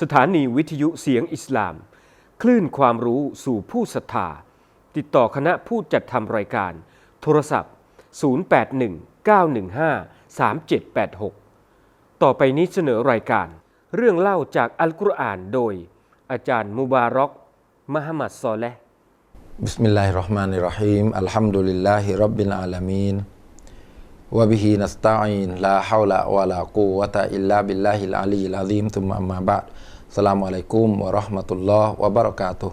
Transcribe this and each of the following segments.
สถานีวิทยุเสียงอิสลาม คลื่นความรู้สู่ผู้ศรัทธา ติดต่อคณะผู้จัดทำรายการ โทรศัพท์ 0819153786 ต่อไปนี้เสนอรายการ เรื่องเล่าจากอัลกุรอานโดย อาจารย์มุบารอกมหมัดซอเลห์บิสมิลลาฮิรราะห์ม بسم الله الرحمن الرحيم الحمد لله رب العالمين وبه نستعين لا حول ولا قوة إلا بالله العلي العظيم ثم أما بعد สลามอะลัยกุมวะราะห์มะตุลลอฮ์วะบะราะกาตุ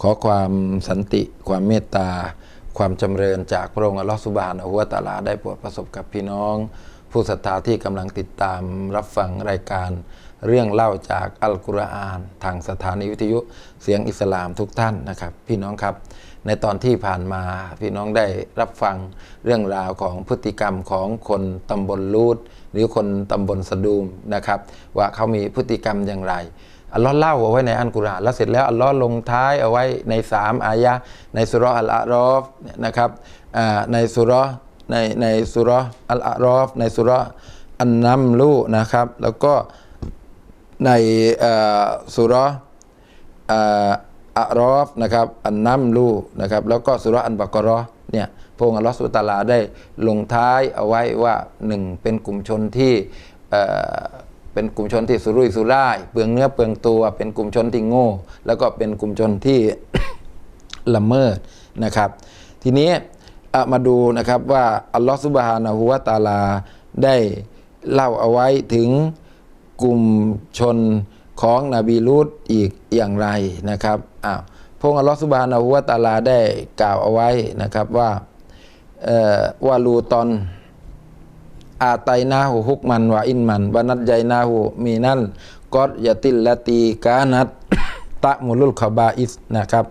ขอความสันติ ความเมตตา ความจำเริญจากพระองค์อัลลอฮ์ซุบฮานะฮูวะตาลาได้โปรดประสบกับพี่น้อง ผู้ศรัทธาที่กำลังติดตามรับฟังรายการ เรื่องเล่าจากอัลกุรอาน ทางสถานีวิทยุเสียงอิสลามทุกท่านนะครับ พี่น้องครับ ในตอนที่ผ่านมาพี่น้องได้รับฟังเรื่องราวของพฤติกรรมของคนตำบลลูดหรือคนตำบลสะดูมนะครับ ว่าเขามีพฤติกรรมอย่างไร อัลลอฮ์เล่าเอาไว้ในอัลกุรอานแล้วเสร็จแล้วอัลลอฮ์ลงท้ายเอาไว้ในสามอายะในสุรอัลอารอฟนะครับในสุรในในสุรอัลอารอฟในสุรอันนัมลูนะครับ แล้วก็ในสุรอ่าอารอฟนะครับอันนัมลูนะครับแล้วก็สุรอันบากราะห์เนี่ยพระองค์อัลลอฮ์สุตะอาลาได้ลงท้ายเอาไว้ว่าหนึ่งเป็นกลุ่มชนที่ เป็นกลุ่มชนที่สุรุ่ยสุร่ายเปลืองเนื้อเปลืองตัว เป็นกลุ่มชนที่โง่ แล้วก็เป็นกลุ่มชนที่ละเมิดนะครับ ทีนี้มาดูนะครับว่าอัลลอฮฺสุบฮานะฮูวะตาลาได้เล่าเอาไว้ถึงกลุ่มชนของนบีลูตอีกอย่างไรนะครับอ้าวพงอัลลอฮฺสุบฮานะฮูวะตาลาได้กล่าวเอาไว้นะครับว่าวาลูตอน อาไตนาหูฮุกมันวะอินมันวานัดใจนาหูมีนั่นกอดยาติลละตีกานัดตะมุลุลขบาอิสนะครับ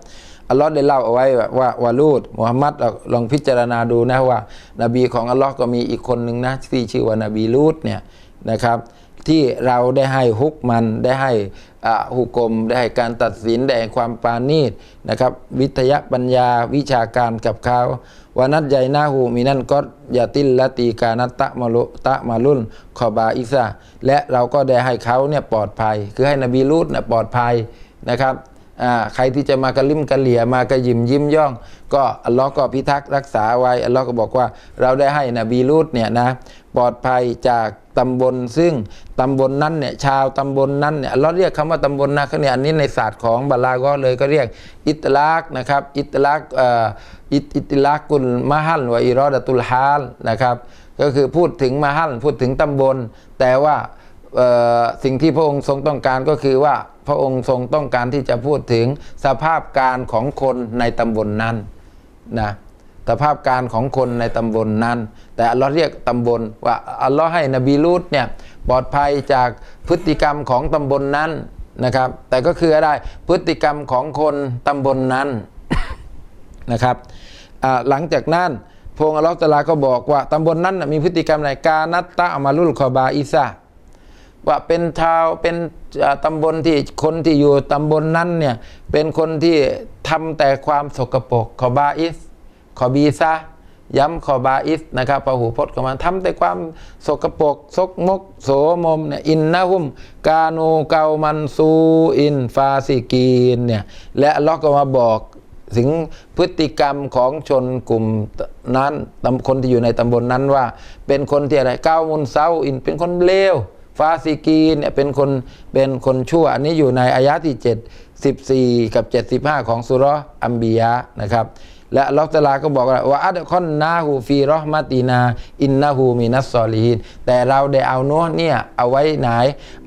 อัลลอฮ์ได้เล่าเอาไว้ว่าวาลูดมุฮัมมัดลองพิจารณาดูนะว่า นบีของอัลลอฮ์ก็มีอีกคนหนึ่งนะที่ชื่อว่านบีลูดเนี่ยนะครับที่เราได้ให้ฮุกมันได้ให้อาหุกลมได้ให้การตัดสินได้ความปาณีตนะครับวิทยาปัญญาวิชาการกับเขา วานัดใหญ่หน้าหูมีนั่นก็ยาติลละตีกานัตตะมาลุตะมาลุนขอบาอิซาและเราก็ได้ให้เขาเนี่ยปลอดภัย คือให้นบีลูดเนี่ยปลอดภัยนะครับใครที่จะมากระลิมกระเหลี่ยมากระยิมยิ้มย่อง ก็อัลลอฮ์ก็พิทักษ์รักษาไว้อัลลอฮ์ก็บอกว่า เราได้ให้นบีลูดเนี่ยนะปลอดภัยจากตำบลซึ่งตำบลนั้นเนี่ยชาวตำบลนั้นเนี่ยเราเรียกคำว่าตำบลนะเนี่ยอันนี้ในศาสตร์ของบาลาก็เลยก็เรียกอิตลักนะครับ อิตลักเอิติลักุลมะฮัลวะอิรอดตุลฮาลนะครับ ก็คือพูดถึงมะฮัลพูดถึงตำบล แต่ว่าสิ่งที่พระองค์ทรงต้องการก็คือว่าพระองค์ทรงต้องการที่จะพูดถึงสภาพการของคนในตำบลนั้นนะสภาพการของคนในตำบลนั้น แต่อัลลอฮ์เรียกตำบลว่าอัลลอฮ์ให้นบีลูดเนี่ยปลอดภัยจากพฤติกรรมของตำบลนั้นนะครับ แต่ก็คืออะไรพฤติกรรมของคนตำบลนั้น นะครับหลังจากนั้นพงอัลลอฮฺตะอาลาก็บอกว่าตำบลนั้นมีพฤติกรรมไหนกานัตตะอามาลุลคอบาอิซาว่าเป็นชาวเป็นตำบลที่คนที่อยู่ตำบลนั้นเนี่ยเป็นคนที่ทำแต่ความสกปรกคอบาอิสคอบีซาย้ำคอบาอิสนะครับพหูพจน์ของมันทำแต่ความสกปรกซกมก โสมมเนี่ยอินนะฮุม กาโนเกามันซูอินฟาซิกีนเนี่ยและอัลเลอฮ์ก็มาบอก ถึงพฤติกรรมของชนกลุ่มนั้นตำคนที่อยู่ในตำบลนนั้นว่า เป็นคนที่อะไรก้าวมุนเซาอินเป็นคนเลวฟาซิกีเนี่ยเป็นคนเป็นคนชั่ว อันนี้อยู่ในอายะที่ 7 14 กับ 75 ของสุราะห์อัมบียะนะครับ และลอตะอาลาก็บอกว่าอัดคอนนาหูฟีรอมาตินา อินนาหูมีนัสซอลีฮินแต่เราได้เอาโน้เนี่ยเอาไว้ไหน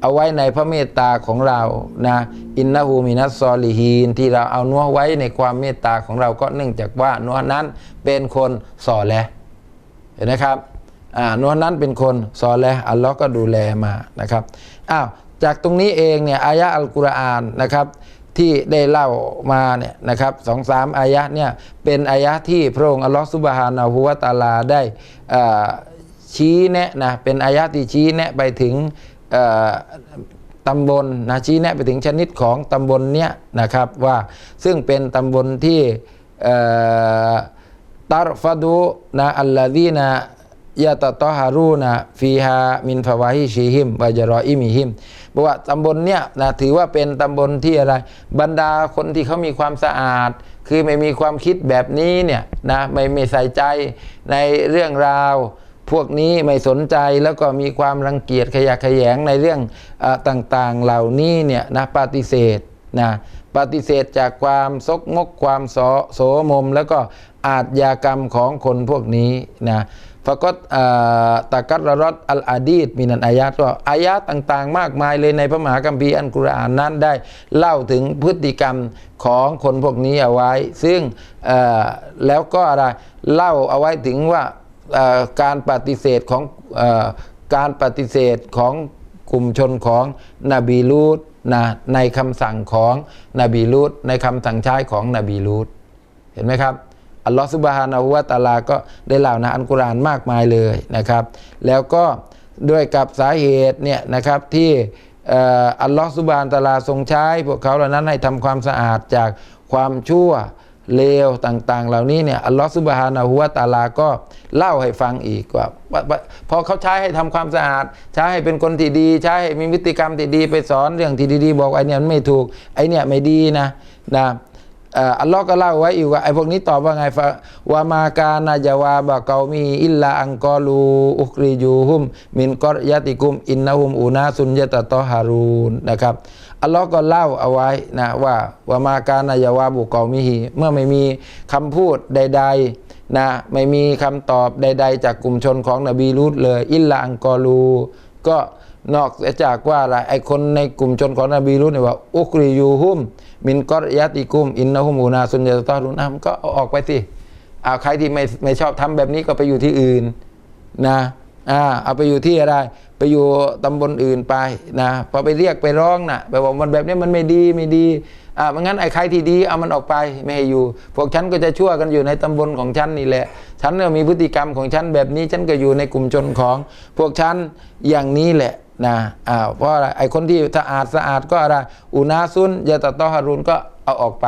เอาไว้ในพระเมตตาของเรานะอินนาหูมีนัสซอลีฮีนที่เราเอานัวไว้ในความเมตตาของเราก็เนื่องจากว่านัวนั้นเป็นคนสอแลเห็นไหมครับอ่านัวนั้นเป็นคนสอแลอัลลอฮ์ก็ดูแลมานะครับอ้าวจากตรงนี้เองเนี่ยอายะอัลกุรอานนะครับ ที่ได้เล่ามาเนี่ยนะครับสองสามอายะเนี่ยเป็นอายะที่พระองค์อัลลอฮฺสุบฮานาหูวะตาลาได้ชี้แนะนะเป็นอายะที่ชี้แนะไปถึงตำบลนะชี้แนะไปถึงชนิดของตำบลเนี้ยนะครับว่าซึ่งเป็นตำบลที่ตารฟาดูนะอัลลาดีนะ ยะตะตอฮารูนะฟีฮามินฟาวาฮิชีฮิมวายรออิมิฮิมบอกว่าตำบลเนี่ยนะถือว่าเป็นตำบลที่อะไร บรรดาคนที่เขามีความสะอาด คือไม่มีความคิดแบบนี้เนี่ยนะไม่ไม่ใส่ใจในเรื่องราว พวกนี้ไม่สนใจแล้วก็มีความรังเกียจขยะแขยงในเรื่องออต่างๆเหล่านี้เนี่ยนะปฏิเสธนะปฏิเสธจากความซกมกความโสโสมม แล้วก็อาทยากรรมของคนพวกนี้นะ ฟะกตตะกัตรรอดอัลอาดีดมินันอายะก็อายะต่างๆ มากมายเลยในพระมหาคัมภีร์อันกุรอานนั้นได้เล่าถึงพฤติกรรมของคนพวกนี้เอาไว้ ซึ่งแล้วก็อะไรเล่าเอาไว้ถึงว่าการปฏิเสธของอการปฏิเสธของกลุ่มชนของนบีลูตนะในคำสั่งของนบีลูตในคำสั่งใช้ของนบีลูตเห็นไหมครับ อัลลอฮฺสุบฮานาหูวะตาลาก็ได้เล่าในอันกุรานมากมายเลยนะครับ แล้วก็ด้วยกับสาเหตุเนี่ยนะครับที่อัลลอฮฺสุบฮานตาลาทรงใช้ พวกเขาเหล่านั้นให้ทำความสะอาดจากความชั่วเลวต่างๆ เหล่านี้เนี่ยอัลลอฮฺซุบฮานะฮูวะตาลาก็เล่าให้ฟังอีกว่าพอเขาใช้ให้ทำความสะอาด ใช้ให้เป็นคนที่ดี ใช้ให้มีพฤติกรรมที่ดีไปสอนเรื่องที่ดีๆ บอกไอ้เนี่ยมันไม่ถูกไอ้เนี่ยไม่ดีนะนะ อัลลอฮ์ก็เล่าไว้อีกว่าไอ้พวกนี้ตอบว่าไงฟะวามากานาจาวาบะเกามีอิลลาอังกอลูอุคริยูฮุม มินกอรยะติกุม อินนะฮุมอูนาซุนยะตะตอฮารูนนะครับอัลลอฮ์ก็เล่าเอาไว้นะว่าวามากานายาวาบุกอมิฮีเมื่อไม่มีคำพูดใด ๆนะไม่มีคำตอบใด ๆ จากกลุ่มชนของนบีลูตเลย อิลลาอังกอรูก็ นอกจากว่าอะไรไอคนในกลุ่มชนของนบีลูตเนี่ยว่า อุกริยูฮุม มินกอรยะติกุม อินนะฮุมอูนาซุนยะตอฮารูนอะมันก็เอาออกไปสิเอาใครที่ไม่ไม่ชอบทำแบบนี้ก็ไปอยู่ที่อื่นนะอ่าเอาไปอยู่ที่อะไร ไปอยู่ตำบลอื่นไปนะพอไปเรียกไปร้องนะไปบอกมันแบบนี้มันไม่ดีไม่ดีอ่ามันงั้นไอ้ใครที่ดีเอามันออกไปไม่ให้อยู่ พวกฉันก็จะชั่วกันอยู่ในตำบลของฉันนี่แหละ ฉันเนี่ยมีพฤติกรรมของฉันแบบนี้ฉันก็อยู่ในกลุ่มชนของ พวกฉันอย่างนี้แหละ นะอ่าเพราะอะไรไอ้คนที่สะอาดสะอาดก็อะไรอุนาซุนยะตะตอฮารุนก็เอาออกไป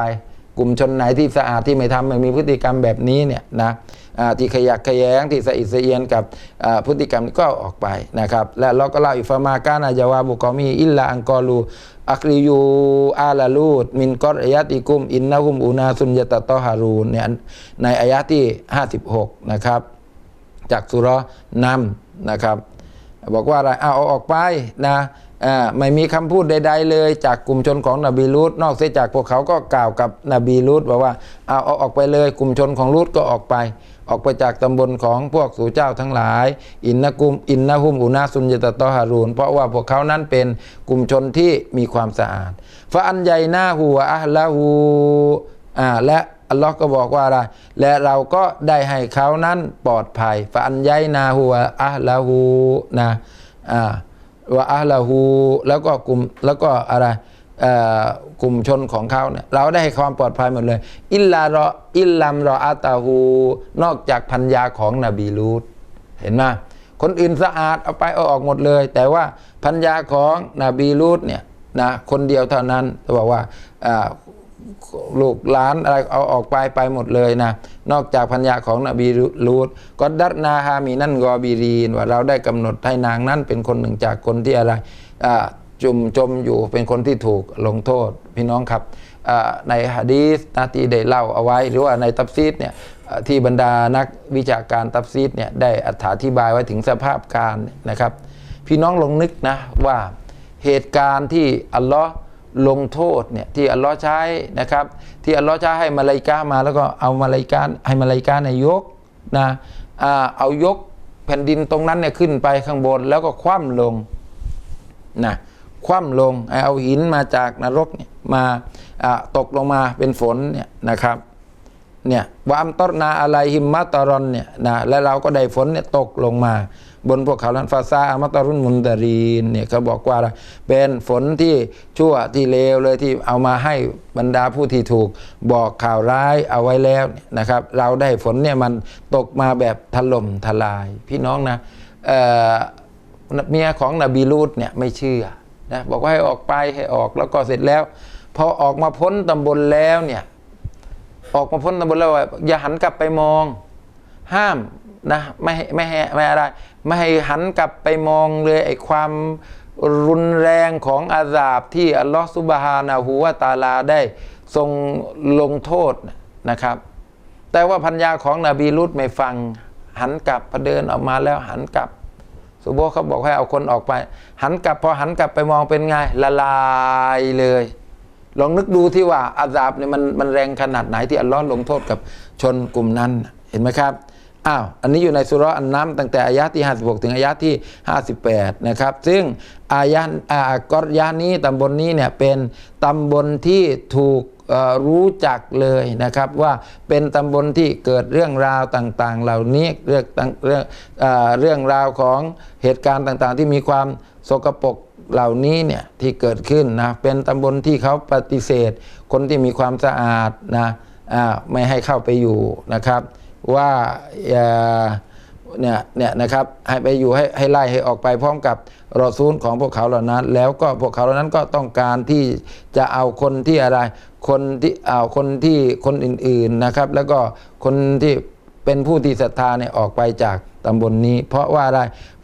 กลุ่มชนไหนที่สะอาดที่ไม่ทำไม่มีพฤติกรรมแบบนี้เนี่ยนะอ่าที่ขยักขยแยงที่สะอิดสะเอียนกับอ่าพฤติกรรมก็เอาออกไปนะครับและเราก็เล่าอีกฟามากานายาวาบุกอมีอิลลาอังกอลูอักริยูอาลาลูดมินกอรอายะติกุมอินนะฮุมอูนาซุนยะตะตอฮารูนเนี่ยในอายะที่ 56 นะครับ จากสุรนำนะครับ บอกว่าอะไรเอาออกไปนะอ่าไม่มีคำพูดใด ๆ เลยจากกลุ่มชนของนบีลูตนอกเสียจากพวกเขาก็กล่าวกับนบีลูตบอกว่าเอาเอาออกไปเลยกลุ่มชนของลูตก็ออกไป ออกไปจากตำบลของพวกสู่เจ้าทั้งหลาย อินนะกุมอินนะฮุมอุนาซุนยะตตอฮารูนเพราะว่าพวกเขานั้นเป็นกลุ่มชนที่มีความสะอาดฟะอันใหญ่หน้าหัวอะละหูอ่าและ อัลลอฮ์ก็บอกว่าอะไร และเราก็ได้ให้เขานั้นปลอดภัยฟะอันใหญ่นาหัวอะห์ละหูนะอ่าว่าอาลาหูแล้วก็กลุ่มแล้วก็อะไรอ่อกลุ่มชนของเขาเนี่ยเราได้ให้ความปลอดภัยหมดเลย อิลลารออิลลัมรออาตาหูนอกจากพัญญาของนบีลูตเห็นไหมคนอื่นสะอาดเอาไปเอาออกหมดเลย แต่ว่าพัญญาของนบีลูตเนี่ยนะคนเดียวเท่านั้นเขาบอกว่าอ่า ลูกหลานอะไรเอาออกไปไปหมดเลยนะ นอกจากพัญญาของนบีลูตก็ดัตนาฮามีนั่นกอบีรีนว่าเราได้กำหนดให้นางนั้นเป็นคนหนึ่งจากคนที่อะไรจุมจมอยู่เป็นคนที่ถูกลงโทษ พี่น้องครับในฮะดีษนะที่ได้เล่าเอาไว้ หรือว่าในตับซีดเนี่ยที่บรรดานักวิชาการตับซีดเนี่ยได้อธิบายไว้ถึงสภาพการนะครับ พี่น้องลองนึกนะว่าเหตุการณ์ที่อัลลอฮ์ ลงโทษเนี่ยที่อัลลอฮ์ใช้นะครับ ที่อัลลอฮ์ใช้ให้มาลายกามาแล้วก็เอามาลายกาให้มาลายกาในยกนะอเอายกแผ่นดินตรงนั้นเนี่ยขึ้นไปข้างบนแล้วก็คว่ำลงนะคว่ำลงเอาหินมาจากนรกเนี่ยมาอ่าตกลงมาเป็นฝนเนี่ยนะครับ เนี่ยวามตอนาอะไรหิมมาตารอนเนี่ยนะและเราก็ได้ฝนเนี่ยตกลงมา บนพวกเขาลันฟาซาอามาตารุนมุนดารีนเนี่ยเขาบอกว่าเป็นฝนที่ชั่วที่เลวเลยที่เอามาให้บรรดาผู้ที่ถูกบอกข่าวร้ายเอาไว้แล้วนะครับ เราได้ฝนเนี่ยมันตกมาแบบถล่มทลาย พี่น้องนะเออเมียของนบีลูดเนี่ยไม่เชื่อนะบอกว่าให้ออกไปให้ออกแล้วก็เสร็จแล้วพอออกมาพ้นตำบลแล้วเนี่ย ออกมาพ้นตำบลแล้วว่าอย่าหันกลับไปมอง ห้ามนะไม่ไม่ให้ไม่อะไร ไม่ให้หันกลับไปมองเลยไอ้ความรุนแรงของอาซาบที่อัลลอฮฺซุบฮานะฮูวะตาลาได้ทรงลงโทษนะครับ แต่ว่าพัญญาของนบีลุตไม่ฟังหันกลับพอเดินออกมาแล้วหันกลับสุโบเขาบอกให้เอาคนออกไป หันกลับพอหันกลับไปมองเป็นไงละลายเลย ลองนึกดูที่ว่าอาซาบเนี่ยมันมันแรงขนาดไหนที่อัลลอฮ์ลงโทษกับชนกลุ่มนั้นเห็นไหมครับอ้าวอันนี้อยู่ในสุรอันน้ำตั้งแต่อายะที่ 56 ถึงอายะที่ 58 นะครับ ซึ่งอายะอากอรยะนี้ตำบลนนี้เนี่ยเป็นตำบลที่ถูกรู้จักเลยนะครับว่าเป็นตำบลที่เกิดเรื่องราวต่างๆ เหล่านี้เรื่องเรื่องเอ่อเรื่องราวของเหตุการณ์ต่างๆ ที่มีความสกปรก เหล่านี้เนี่ยที่เกิดขึ้นนะเป็นตำบลที่เขาปฏิเสธ คนที่มีความสะอาดนะไม่ให้เข้าไปอยู่นะครับว่าอย่าเนี่ยเนี่ยนะครับให้ไปอยู่ให้ให้ไล่ให้ออกไปพร้อมกับรอซูลของพวกเขาเหล่านั้น แล้วก็พวกเขาเหล่านั้นก็ต้องการที่จะเอาคนที่อะไรคนที่เอาคนที่คนอื่นๆนะครับ แล้วก็คนที่ เป็นผู้ที่ศรัทธาเนี่ยออกไปจากตำบลนนี้ เพราะว่าอะไร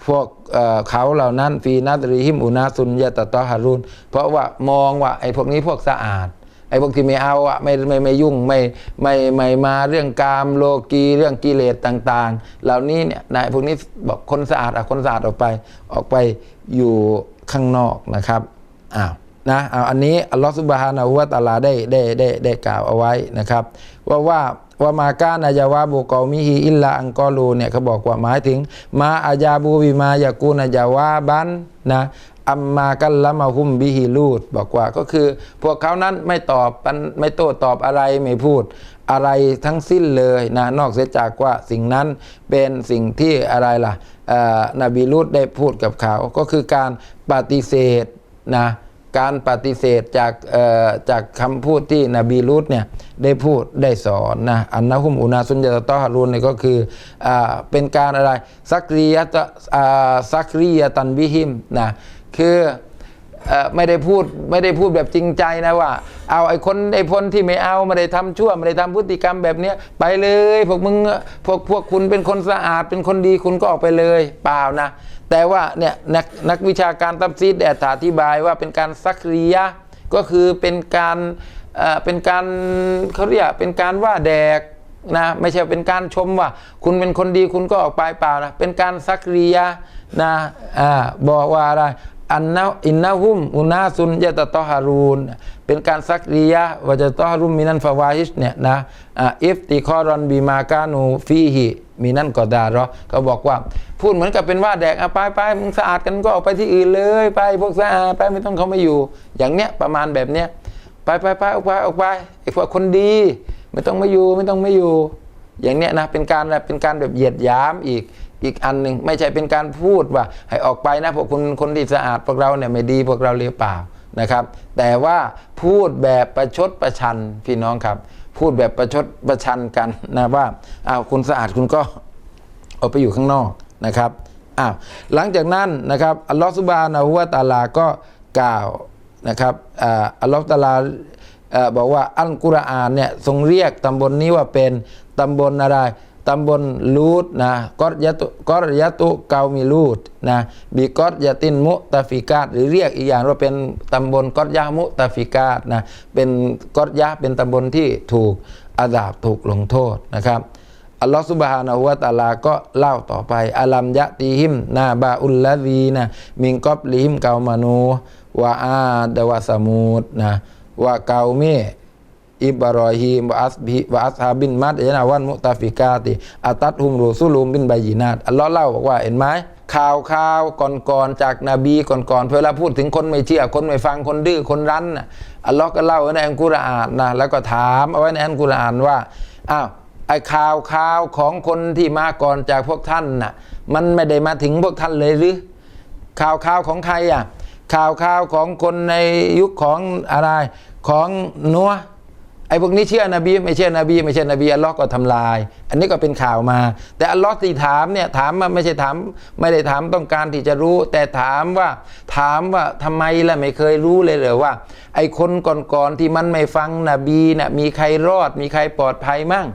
พวกเเขาเหล่านั้นฟีนัตริหิมอุนาสุนยะตตอฮารุนเพราะว่ามองว่าไอ้พวกนี้พวกสะอาดไอ้พวกที่ไม่เอาอะไม่ไม่ไม่ยุ่งไม่ไม่ไม่มาเรื่องกามโลกีเรื่องกิเลสต่าง ๆ เหล่านี้เนี่ยนายพวกนี้บอกคนสะอาดอะคนสะอาดออกไปออกไปอยู่ข้างนอกนะครับอ้าวนะเอาอันนี้อัลลอฮฺสุบฮานะฮูวะตาลาได้ได้ได้ได้กล่าวเอาไว้นะครับ ว่าว่า ว่ามาก้านายาวาบุกอมิฮีอิลลาอังกอลูเนี่ยเขาบอกว่าหมายถึง มาอาญาบูบิมายากูนอายาวาบันนะอัมมากัลละมาฮุมบิฮิลูดบอกว่าก็คือ พวกเขานั้นไม่ตอบไม่โต้ตอบอะไรไม่พูดอะไรทั้งสิ้นเลยนะนอกเสียจากว่าสิ่งนั้นเป็นสิ่งที่อะไรล่ะอ่อนบีลูดได้พูดกับเขา ก็คือการปฏิเสธนะ การปฏิเสธจากจากคำพูดที่นบีลูตเนี่ยได้พูดได้สอนนะอันนะฮุมอุนาสุนยะตอฮารุนเนี่ยก็คืออเป็นการอะไรซักรียะตะซักรียะตันบิหิมนะคือไม่ได้พูดไม่ได้พูดแบบจริงใจนะว่า เอาไอ้คนไอ้พลที่ไม่เอาไม่ได้ทำชั่วไม่ได้ทำพฤติกรรมแบบเนี้ยไปเลย พวกมึงพวกพวกคุณเป็นคนสะอาดเป็นคนดีคุณก็ออกไปเลย เปล่านะ แต่ว่าเนี่ยนักนักวิชาการตับซีดได้อธิบายว่าเป็นการซักรียะก็คือเป็นการเอ่อเป็นการเขาเรียกเป็นการว่าแดกนะไม่ใช่เป็นการชมว่า คุณเป็นคนดีคุณก็ออกไปเปล่านะเป็นการซักรียะนะอ่าบอกว่าอะไร อันนะอินนะฮุมอุนาซุนยะตะตอฮารูนเป็นการซักรียะวะจะตอฮารุมมินันฟาวาฮิชเนี่ยนะอ่าอิฟติคอรอนบีมากานูฟีฮิมีนั่นก็ดารอเขาบอกว่า พูดเหมือนกับเป็นว่าแดกอะไปไปมึงสะอาดกันก็ออกไปที่อื่นเลยไปพวกสะอาดไปไม่ต้องเขาไมาอยู่ อย่างเนี้ยประมาณแบบเนี้ยไปไปไปออกไปออกไปไอ้พวกคนดี ไม่ต้องมาอยู่ไม่ต้องมาอยู่ อย่างเนี้ยนะเป็นการเป็นการแบบเหยียดหยามอีกอีกอันหนึ่งไม่ใช่เป็นการพูดว่า ให้ออกไปนะพวกคุณคนที่สะอาดพวกเราเนี่ยไม่ดีพวกเราเลวเปล่านะครับ แต่ว่าพูดแบบประชดประชันพี่น้องครับ พูดแบบประชดประชันกันนะว่าอ้าวคุณสะอาดคุณก็ออกไปอยู่ข้างนอกนะครับอ้าวหลังจากนั้นนะครับอัลลอฮฺสุบานะฮูวะตาลาก็กล่าวนะครับอัลลอฮฺตาลาบอกว่าอัลกุรอานเนี่ยทรงเรียกตำบลนนี้ว่าเป็น ตำบลอะไรตำบลลูดนะกอรยะตุกอรยะตุเกามีลูดนะบีกอรยะตินมุตาฟิกาตหรือเรียกอีกอย่างว่าเป็นตำบลกอรยะมุตาฟิกาตนะเป็นกอรยะเป็นตำบลที่ถูกอาดาบถูกลงโทษนะครับอัลลอฮฺสุบฮานะฮูวตะอาลาก็เล่าต่อไปอัลัมยะตีหิมนาบาอุลละวีนะมิงกอบลิหิมเกามานูวะอาดวะสมูดนะวะเกาเม อิบรอฮีมวะอัสบิวะอัสฮาบินมัดยะนาวันมุตาฟิกาติอาตัดฮุมรูซุลุมบินบายินาตอัลลอฮ์เล่าบอกว่าเห็นไหมข่าวข่าวก่อนๆจากนบีก่อนๆเวลาพูดถึงคนไม่เชื่อคนไม่ฟังคนดื้อคนรั้นอัลลอฮ์ก็เล่าไว้ในอัลกุรอานนะแล้วก็ถามเอาไว้ในอัลกุรอานว่าอ้าวไอ้ข่าวข่าวของคนที่มาก่อนจากพวกท่านน่ะมันไม่ได้มาถึงพวกท่านเลยหรือข่าวข่าวของใครอะข่าวข่าวของคนในยุคของอะไรของนัว ไอ้พวกนี้เชื่อนบีไม่เชื่อนบีไม่เชื่อนบีอัลลอฮ์ก็ทำลาย อันนี้ก็เป็นข่าวมา แต่อัลลอฮ์ที่ถามเนี่ยถามมาไม่ใช่ถามไม่ได้ถามต้องการที่จะรู้ แต่ถามว่าถามว่าทำไมล่ะไม่เคยรู้เลยเหรอว่า ไอ้คนก่อนๆที่มันไม่ฟังนบีน่ะมีใครรอด มีใครปลอดภัยมั่ง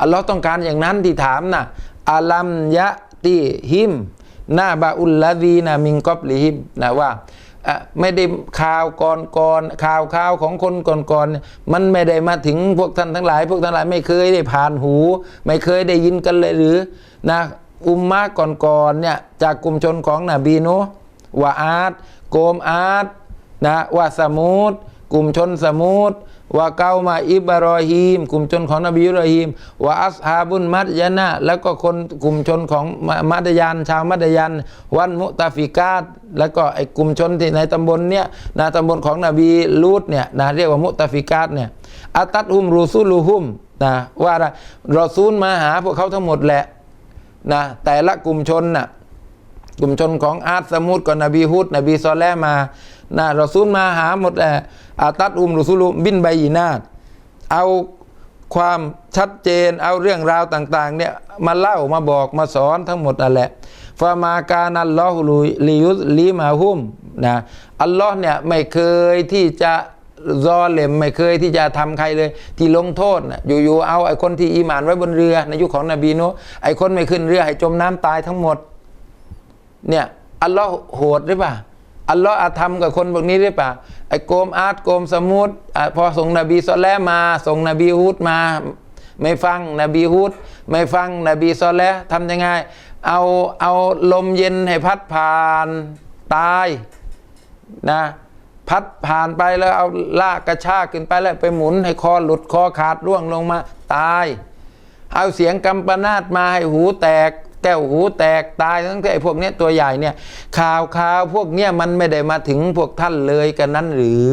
อัลลอฮ์ต้องการอย่างนั้นที่ถามนะอาลัมยะติหิมนาบาอุลลาดีนามิงกอบลิหิมนะว่า ไม่ได้ข่าวก่อนก่อนข่าวข่าวของคนก่อนก่อนมันไม่ได้มาถึงพวกท่านทั้งหลาย พวกท่านทั้งหลายไม่เคยได้ผ่านหู ไม่เคยได้ยินกันเลยหรือนะอุมมะก่อนก่อนเนี่ยจากกลุ่มชนของนบีนูห์วาอาร์ตโกมอาร์ตนะว่าสมูดกลุ่มชนสมูด ว่าเกามาอิบรอฮีม กลุ่มชนของนบีอิบรอฮีมว่าอัสฮาบุนมัดยานะแล้วก็คนกลุ่มชนของมัดยันชาวมัดยันวันมุตาฟิกาตแล้วก็ไอ้กลุ่มชนที่ในตำบลเนี่ยนะตำบลของนบีลูดเนี่ยนะเรียกว่ามุตาฟิกาตเนี่ยอาตัดฮุมรูซูลูฮุมนะว่าอะไรรอซูลมาหาพวกเขาทั้งหมดแหละนะแต่ละกลุ่มชนน่ะกลุ่มชนของอาร์ตสมุดกับนบีฮุดนบีซอลแลมา นะรอซูลมาหาหมดแหละอาตัดอุมรุซูลุบินใบยีนาตเอาความชัดเจนเอาเรื่องราวต่าง ๆ เนี่ยมาเล่ามาบอกมาสอนทั้งหมดนั่นแหละฟามาการนัลลอฮุลุลิยุสลีมาฮุมนะอัลลอฮ์เนี่ยไม่เคยที่จะรอเลมไม่เคยที่จะทำใครเลย ที่ลงโทษนะอยู่ๆเอาไอ้คนที่อีหมานไว้บนเรือ ในยุคของนบีโนะไอ้คนไม่ขึ้นเรือให้จมน้ำตายทั้งหมดเนี่ยอัลลอฮ์โหดหรือเปล่า อัลลอฮ์อาธรรมกับคนพวกนี้หรือเปล่าไอ้โกมอาร์ตโกมสมุดพอส่งนบีซอลแลมา ส่งนบีฮุดมา ไม่ฟังนบีฮุดไม่ฟังนบีซอลแลทำยังไง เอาเอาลมเย็นให้พัดผ่านตายนะพัดผ่านไปแล้วเอาลากกระชากขึ้นไปแล้วไปหมุนให้คอหลุดคอขาดร่วงลงมาตาย เอาเสียงกำปนาตมาให้หูแตก แก้วหูแตกตายทั้งที่ไอ้พวกเนี้ยตัวใหญ่เนี่ยข่าวข่าวพวกเนี้ยมันไม่ได้มาถึงพวกท่านเลยกันนั้นหรือ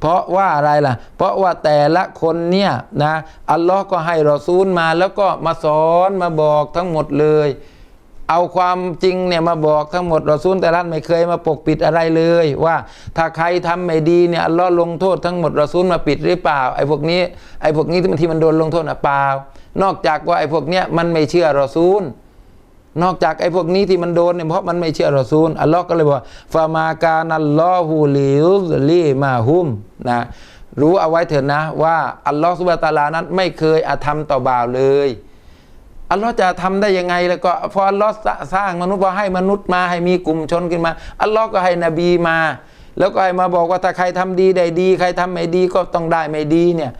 เพราะว่าอะไรล่ะ เพราะว่าแต่ละคนเนี่ยนะอัลลอฮ์ก็ให้รอซูลมาแล้วก็มาสอนมาบอกทั้งหมดเลย เอาความจริงเนี่ยมาบอกทั้งหมดรอซูลแต่ละท่านไม่เคยมาปกปิดอะไรเลย ว่าถ้าใครทำไม่ดีเนี่ยอัลลอฮ์ลงโทษทั้งหมดรอซูลมาปิดหรือเปล่าไอ้พวกนี้ไอ้พวกนี้ที่มันที่มันโดนลงโทษนะเปล่านอกจากว่าไอ้พวกเนี้ยมันไม่เชื่อรอซูล นอกจากไอ้พวกนี้ที่มันโดนเนี่ยเพราะมันไม่เชื่อรอซูลอัลลอฮ์ก็เลยบอกฟามาการนัลลอฮูลิยุลีมาฮุมนะรู้เอาไว้เถอะนะว่าอัลลอฮ์สุบะตาลานั้นไม่เคยอาธรรมต่อบ่าวเลยอัลลอฮ์จะทำได้ยังไงแล้วก็พออัลลอฮ์สร้างมนุษย์พอให้มนุษย์มาให้มีกลุ่มชนขึ้นมา อัลลอฮ์ก็ให้นบีมา แล้วก็ให้มาบอกว่าถ้าใครทำดีได้ดี ใครทำไม่ดีก็ต้องได้ไม่ดีเนี่ย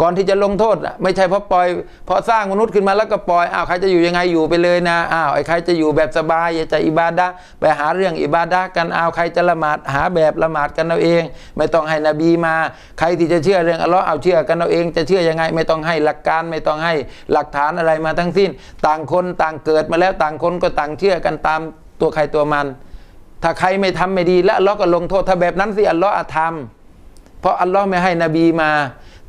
ก่อนที่จะลงโทษไม่ใช่เพราะปล่อยพอสร้างมนุษย์ขึ้นมาแล้วก็ปล่อยอ้าวใครจะอยู่ยังไงอยู่ไปเลยนะอ้าวไอ้ใครจะอยู่แบบสบายอย่าจะอิบาดะไปหาเรื่องอิบาดะกันอ้าวใครจะละหมาดหาแบบละหมาดกันเอาเอง ไม่ต้องให้นบีมา ใครที่จะเชื่อเรื่องอัลลอฮ์เอาเชื่อกันเอาเอง จะเชื่อยังไง ไม่ต้องให้หลักการไม่ต้องให้หลักฐานอะไรมาทั้งสิ้น ต่างคนต่างเกิดมาแล้วต่างคนก็ต่างเชื่อกันตามตัวใครตัวมัน ถ้าใครไม่ทำไม่ดีแล้วอัลลอฮ์ก็ลงโทษถ้าแบบนั้นสิอัลลอฮ์อาธรรมเพราะอัลลอฮ์ไม่ให้นบีมา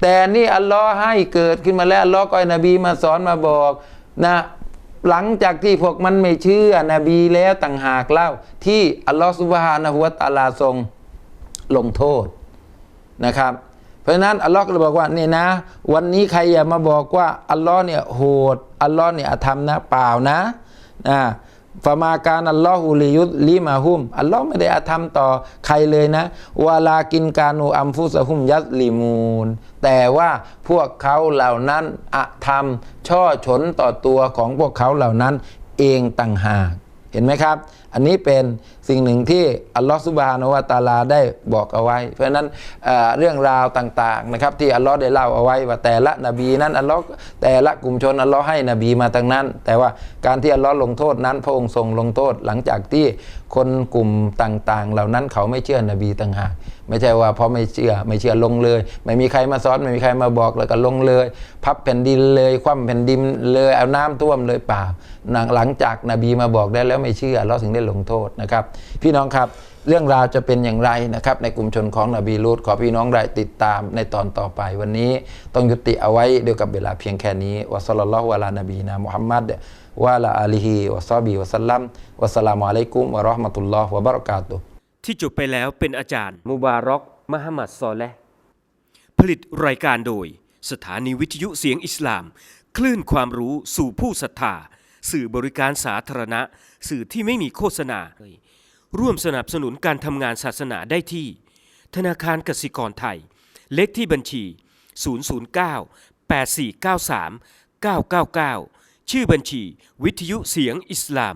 แต่นี่อัลลอฮ์ให้เกิดขึ้นมาแล้วอัลลอฮ์ก็ให้นบีมาสอนมาบอกนะหลังจากที่พวกมันไม่เชื่อนบีแล้วต่างหากเล่า ที่อัลลอฮ์สุบฮานะฮุวตาลาทรงลงโทษนะครับ เพราะฉะนั้นอัลลอฮ์ก็เลยบอกว่าเนี่ยนะ วันนี้ใครอย่ามาบอกว่าอัลลอฮ์เนี่ยโหดอัลลอฮ์เนี่ยอธรรมนะเปล่านะอ่าฟามาการอัลลอฮุลิยุตลิมาฮุมอัลลอฮ์ไม่ได้อาธรรมต่อใครเลยนะวาลากินกานูอัมฟุสะฮุมยัตลิมูน แต่ว่าพวกเขาเหล่านั้นอาธรรม ช่อฉนต่อตัวของพวกเขาเหล่านั้นเองต่างหากเห็นไหมครับ อันนี้เป็นสิ่งหนึ่งที่อัลลอฮฺสุบฮานวะตะอาลาได้บอกเอาไว้ เพราะฉะนั้นเอ่อเรื่องราวต่างๆนะครับที่อัลลอฮ์ได้เล่าเอาไว้ว่าแต่ละนบีนั้นอัลลอฮ์แต่ละกลุ่มชนอัลลอฮ์ให้นบีมาทั้งนั้น แต่ว่าการที่อัลลอฮ์ลงโทษนั้น พระองค์ทรงลงโทษหลังจากที่คนกลุ่มต่างๆ เหล่านั้นเขาไม่เชื่อนบีต่างหาก ไม่ใช่ว่าเพราะไม่เชื่อไม่เชื่อลงเลย ไม่มีใครมาสอนไม่มีใครมาบอกแล้วก็ลงเลย พับแผ่นดินเลย คว่ำแผ่นดินเลยเอาน้ำท่วมเลยเปล่าหลังจากนบีมาบอกได้แล้วไม่เชื่ออัลลอฮ์ถึงได้ลงโทษนะครับ พี่น้องครับเรื่องราวจะเป็นอย่างไรนะครับ ในกลุ่มชนของนบีลูตขอพี่น้องได้ติดตามในตอนต่อไปวันนี้ต้องยุติเอาไว้เดียวกับเวลาเพียงแค่นี้วะซัลลัลลอฮุอะลานบีนามุฮัมมัดวะอะลาอาลีฮิวะซอบีวะสัลลัมวะสสลามุอะลัยกุมวะราะห์มะตุลลอฮ์วะบะเราะกาตุฮ์ ที่จบไปแล้วเป็นอาจารย์ มุบารอกมหมัดซอและห์ผลิตรายการโดย สถานีวิทยุเสียงอิสลาม คลื่นความรู้สู่ผู้ศรัทธา สื่อบริการสาธารณะ สื่อที่ไม่มีโฆษณา ร่วมสนับสนุนการทำงานศาสนาได้ที่ ธนาคารกสิกรไทย เลขที่บัญชี 009 8493 999 ชื่อบัญชี วิทยุเสียงอิสลาม